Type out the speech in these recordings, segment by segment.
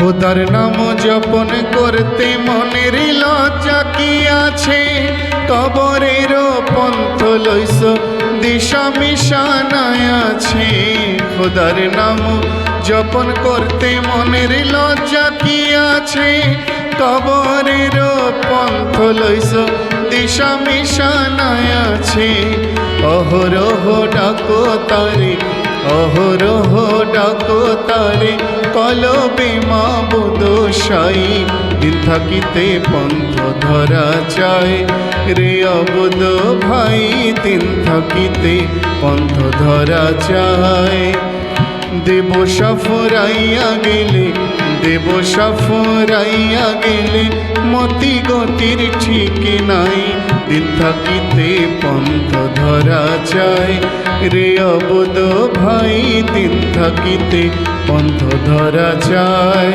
খোদার নাম জপন করতে মনের লজ্জা কি আছে? কবরের পন্থ লইস, দিশা মিশানায় আছে। খোদার নাম জপন করতে মনের লজ্জা কি আছে? কবরের পন্থ লইস, দিশা মিশানায় আছে। অহরহ ডাকো তারে অহরহ ডাকো তারে, কলবে মা সাই দিন থাকিতে পন্থ ধরা চায়। রে অবদ ভাই দিন থাকিতে পন্থ ধরা চায়। দেব সফরাইয়া গেলে, দেব সফরাইয়া গেলে, মতি গতির ঠিক নাই। দিন থাকিতে পন্থ ধরা চায়। রে অবদ ভাই দিন থাকিতে পন্থ ধরা চায়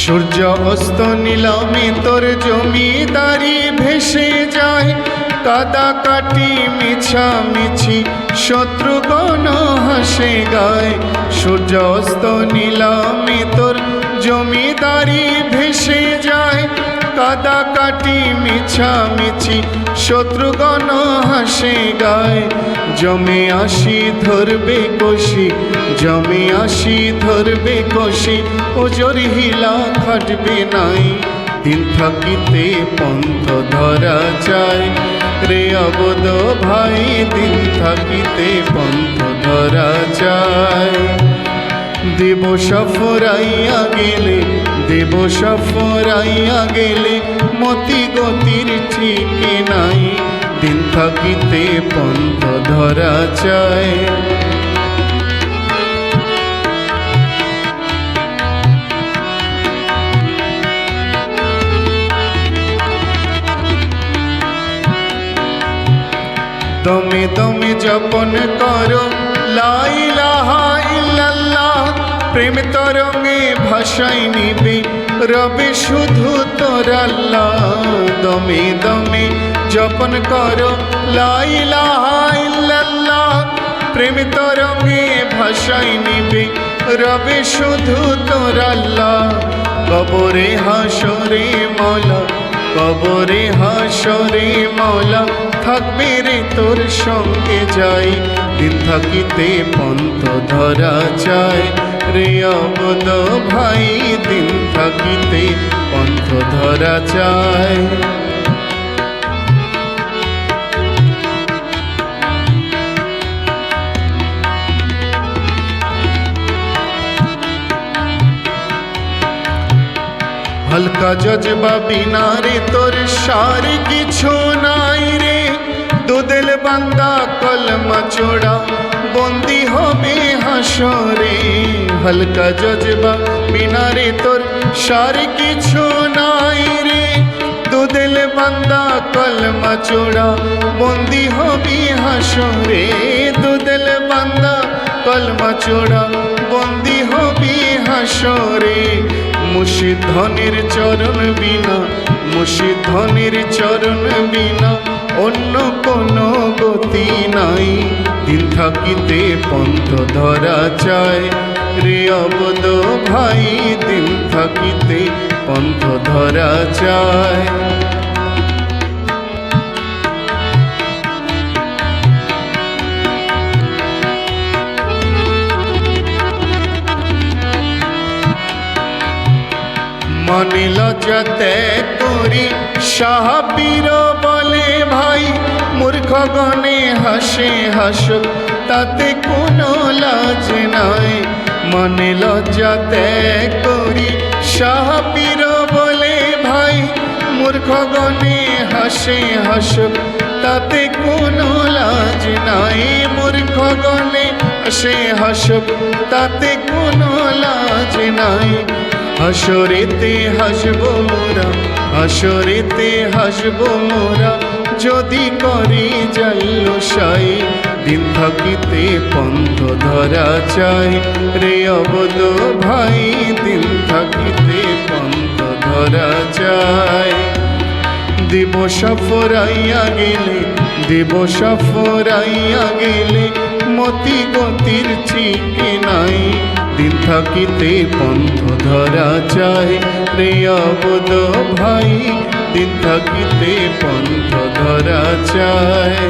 সূর্য অস্ত নিলামে তোর জমিদারি ভেসে যায়। কাদা কাটি মিছা মিছি, শত্রুগণ হাসে গায়। সূর্য অস্ত নিলামে তোর জমিদারি ভেসে যায়। কাদা কাটি মিছা মিছি, শত্রুগণ হাসে গায়। জমে আসি ধরবে কষি, জমে আসি ধরবে কষি, ওজোর হিলা খাটবে নাই। দিন থাকিতে পন্থ ধরা যায়। রে অবদ ভাই দিন থাকিতে পন্থ ধরা যায়। দেব সফরাইয়া গেলে, দেব সফরাইয়া গেলে মতি গতির ঠিক নাই। দিন থাকিতে পন্থ ধরা চায় দমে দমে জপন করো। লাইলাহা প্রেম তরঙ্গে ভাষাই নিবে। রবে শুধু তোর আল্লাহ। দমে দমে জপন করো। লাইলাহা প্রেম তরঙ্গে ভাষাই নিবে। রবে শুধু তোর কবরে হাসরে মৌলা, কবরে হাসরে মৌলা। থাকবে রে তোর সঙ্গে যাই। দিন থাকিতে পন্থ ধরা চায় রে অবদ ভাই, দিন থাকিতে পন্থ ধরা চায় হালকা জজবা বিনা রে তোর সার কিছু নাই রে। দুদেল বান্দা, কলমা চোড়া। বন্দি হবে হাসরে, হালকা জজবা। বিনা রে তোর সার কিছু নাই রে। দুদেল বান্দা, কলমা চোড়া। বন্দি হবি হাসরে দুদেল বান্দা, কলমা চোড়া। বন্দি হবি হাসরে মুর্শিধনের চরণ বিনা মুর্শিধনের চরণ বিনা। অন্য কোনো গতি নাই। দিন থাকিতে পন্থ ধরা চায়। রে অবদ ভাই দিন থাকিতে পন্থ ধরা চায়। মনে লজ্জা ত্যাগ করি সাহাবীর বলে ভাই, মূর্খ গণে হাসে হাসুক তাতে কোনো লাজ নাই। মনে লজ্জা ত্যাগ করি, সাহাবীর বলে, ভাই, মূর্খ গণে হাসে হাসুক তাতে কোনো লাজ নাই। মূর্খ গণে হাসে হাসুক তাতে কোনো লাজ নাই। হাসরেতে হাসবো মোরা, হাসরেতে হাসবো মোরা। যদি করি যাইল সাই দিন থাকিতে পন্থ ধরা চাই। রে অবদ ভাই, দিন থাকিতে পন্থ ধরা চাই। দিবস ফরাইয়া গেলে দিবস ফরাইয়া গেলে, মতি গতির ঠিক নাই দিন থাকিতে পন্থ ধরা চাই অবদ ভাই দিন থাকিতে পন্থ ধরা চায়